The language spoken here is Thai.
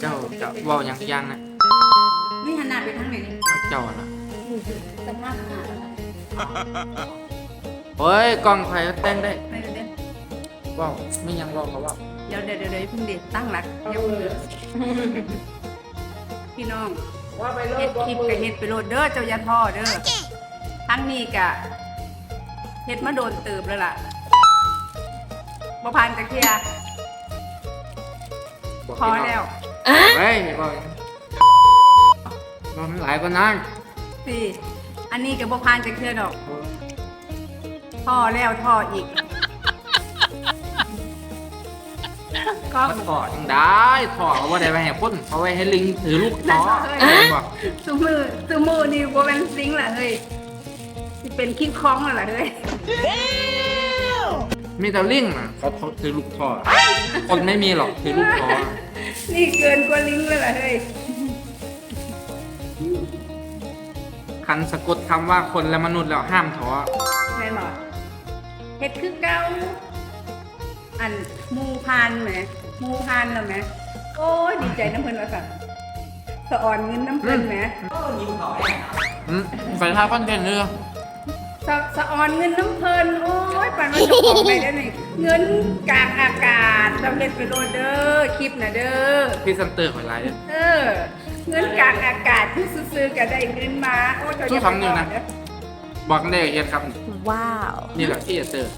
เจ้าเจ้าเว่าอย่างยังนะนี่หันหน้าไปทางไหนนี่เอาเจ้าล่ะสภาพขนาดนั้นเฮ้ยกล้องใครแต่งได้ไปเดี๋ยวเดี๋ยวเว่าไม่ยังเว่าเขาเว่าเดี๋ยวเดี๋ยวเดี๋ยวเดี๋ยวเพิ่งเด็ดตั้งหลักเดี๋ยวเพิ่งเดือดพี่น้องว่าไปเลเฮ็ดคลิปกับเฮ็ดไปโลดเด้อเจ้าอยาท่อเด้อทั้งนี้กะเฮ็ดมาโดนเติบแล้วล่ะบ่ผ่านจักเที่ย พอแล้วเฮ้ยว่าว่ามันหลายกว่านั้นสิอันนี้ก็บ่ผ่านจักเที่ยดอกท่อแล้วท่ออีกก็มันถอดยังได้ถอดเอาไว้ได้ไปให้คนเอาไว้ให้ลิงถือลูกท้อเห็นบ่ซูมือซูมือนี่บ่แม่นซิงค์ล่ะเฮ้ยสิเป็นคิงคองแล้วล่ะเฮ้ย มีแต่ลิงน่ะเขาเขาถือลูกท้อคนไม่มีหรอกถือลูกท้อนี่เกินกว่าลิงแล้วล่ะเฮ้ยคันสะกดคำว่าคนและมนุษย์แล้วห้ามท้อแม่นบ่เฮ็ดคือเก่าอันหมูพานแหมหมูพานแล้วแหมโอ้ยดีใจน้ำเพิ่นว่าสั่นสะอ่อนเงินน้ำเพิ่นแหมอืมไปท่าคอนเทนต์เรือ สะสะอ่อนเงินน้ำเพิ่นโอ้ยปานว่าเจะของไปได้นี่เงินกลางอากาศสำเร็จไปโลดเด้อคลิปน่ะเด้อพี่ซันเตอร์หอยไรเออ เงินกลางอากาศที่ซื้อๆก็ได้เงินมาโอ้ยเจ้าอย่าไปสู้คำเดียวนะก่อเด้อบอกได้เอียดครับ ว้าว นี่แหละที่เตอร์